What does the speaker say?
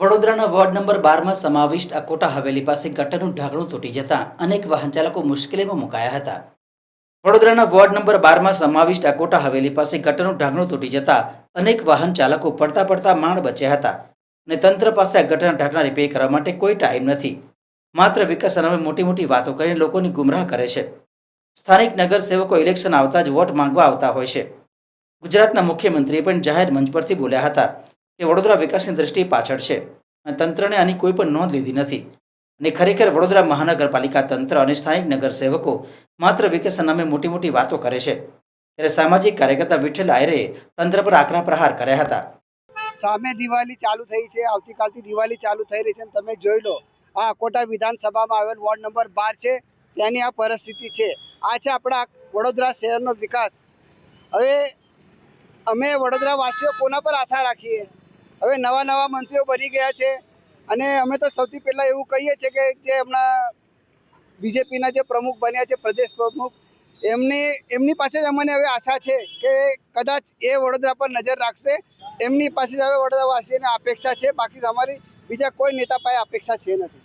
વડોદરાના ward number બારમાં સમાવિષ્ટ અકોટા હવેલી પાસે ગટરનું ઢાંકણું તૂટી જતાં અનેક વાહન ચાલકો મુશ્કેલીમાં મુકાયા હતા. વડોદરાના વોર્ડ નંબર બારમાં સમાવિષ્ટ અકોટા હવેલી પાસે ગટરનું ઢાંકણું તૂટી જતાં અનેક વાહન ચાલકો પડતા પડતા માંડ બચ્યા હતા અને તંત્ર પાસે આ ગટરના ઢાંકણા રિપેર કરવા માટે કોઈ ટાઈમ નથી. માત્ર વિકાસ નામે મોટી મોટી વાતો કરીને લોકોની ગુમરાહ કરે છે. સ્થાનિક નગરસેવકો ઇલેક્શન આવતા જ વોટ માંગવા આવતા હોય છે. ગુજરાતના મુખ્યમંત્રીએ પણ જાહેર મંચ પરથી બોલ્યા હતા કે વડોદરા વિકાસની દ્રષ્ટિ પાછળ છે. તંત્રને આની કોઈ પણ નોંધ લીધી નથી. અને ખરેખર વડોદરા મહાનગરપાલિકા તંત્ર અને સ્થાનિક નગરસેવકો માત્ર વિકાસના નામે મોટી મોટી વાતો કરે છે. ત્યારે સામાજિક કાર્યકર્તા વિઠ્ઠલ આયરે તંત્ર પર આકરા પ્રહાર કર્યા હતા. સામે દિવાળી ચાલુ થઈ છે, આવતીકાલથી દિવાળી ચાલુ થઈ રહી છે અને તમે જોઈ લો, આ કોટા વિધાનસભામાં આવેલ વોર્ડ નંબર બાર છે, ત્યાંની આ પરિસ્થિતિ છે. આ છે આપણા વડોદરા શહેરનો વિકાસ. હવે અમે વડોદરાવાસીઓ કોના પર આશા રાખીએ? હવે નવા નવા મંત્રીઓ બની ગયા છે. અને અમે તો સૌથી પહેલાં એવું કહીએ છીએ કે જે હમણાં બીજેપીના જે પ્રમુખ બન્યા છે, પ્રદેશ પ્રમુખ, એમની એમની પાસે જ અમને હવે આશા છે કે કદાચ એ વડોદરા પર નજર રાખશે. એમની પાસે જ હવે વડોદરાવાસીઓને અપેક્ષા છે. બાકી અમારી બીજા કોઈ નેતા પાસે અપેક્ષા છે નથી.